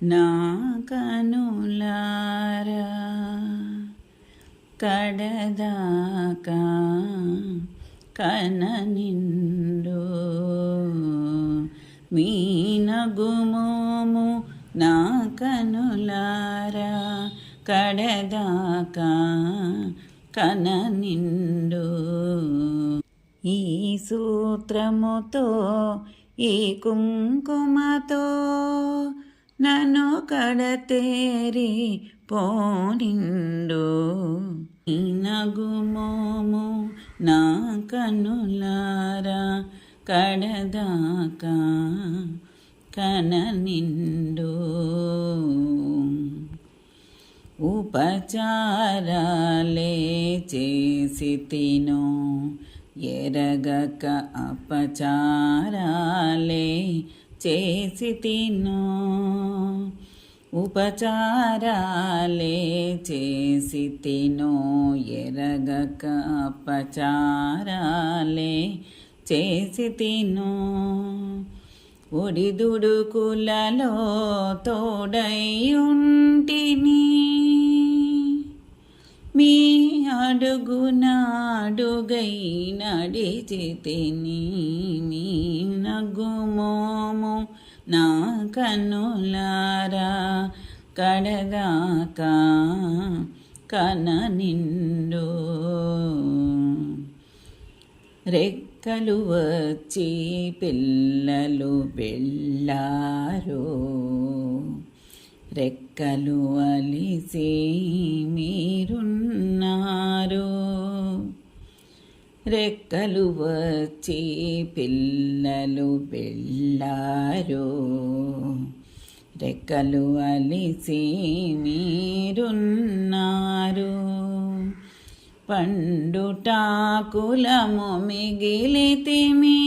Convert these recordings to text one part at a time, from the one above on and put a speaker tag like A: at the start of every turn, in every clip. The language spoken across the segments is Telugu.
A: నా కనులారా కడదాకా కననిండు మీ నగుమోము నా కనులారా కడదాకా కననిండు ఈ సూత్రముతో ఈ కుంకుమతో నన్ను కడతేరి పోనిండు. నగుమోము నా కనులారా కడదాకా కన నిండు ఉపచారాలే చేసి తిను ఎరగక అపచారాలే చేసి తిను ఉపచారాలే చేసి తిను ఎరగక అపచారాలే చేసి తిను ఒడిదుడుకులలో తోడై ఉంటిని. మీ అడుగునాడుగై నడిచి తిని నగుమోము నా కనులారా కడగాక కన నిండు. రెక్కలు వచ్చి పిల్లలు వెళ్ళారు. రెక్కలు అలిసి మీరు రెక్కలు వచ్చి పిల్లలు వెళ్ళారు. రెక్కలు అలిసి మీరున్నారు. పండుటాకులము మిగిలితిమి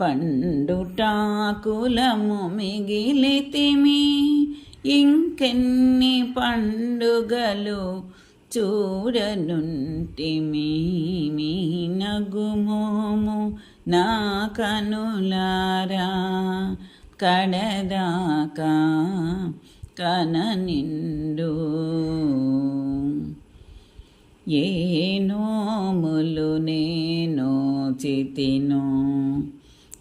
A: పండుటాకులము మిగిలితిమి ఇంకెన్ని పండుగలు చూడనుంటిమి మీ నగుమోము నా కనులారా. కడదాకా కన నిండు ఏ నోములు నేను చితిను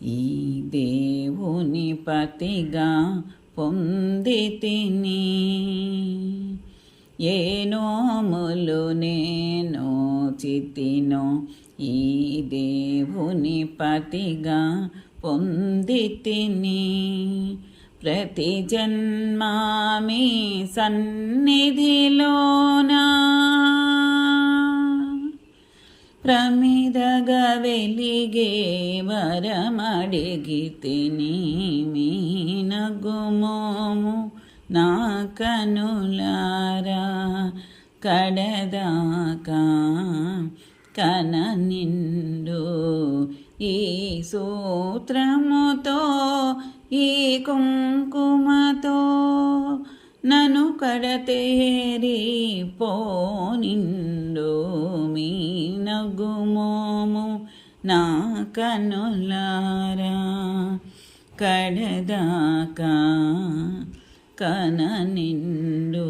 A: ఈ దేవుని పతిగా పొంది తిని ఏ నోములు నేను చితిను ఈ దేవుని పతిగా పొంది తిని ప్రతి జన్మామి సన్నిధిలోనా ప్రమిదగా వెలిగే వరమడిగి తిని మీ నగుమోము నా కనులారా కడదాకా కన నిండు ఈ సూత్రముతో ఈ కుంకుమతో నను కడతేరి పోనిండు మీ నగుమోము నా కనులారా కడదాకా కన నిండు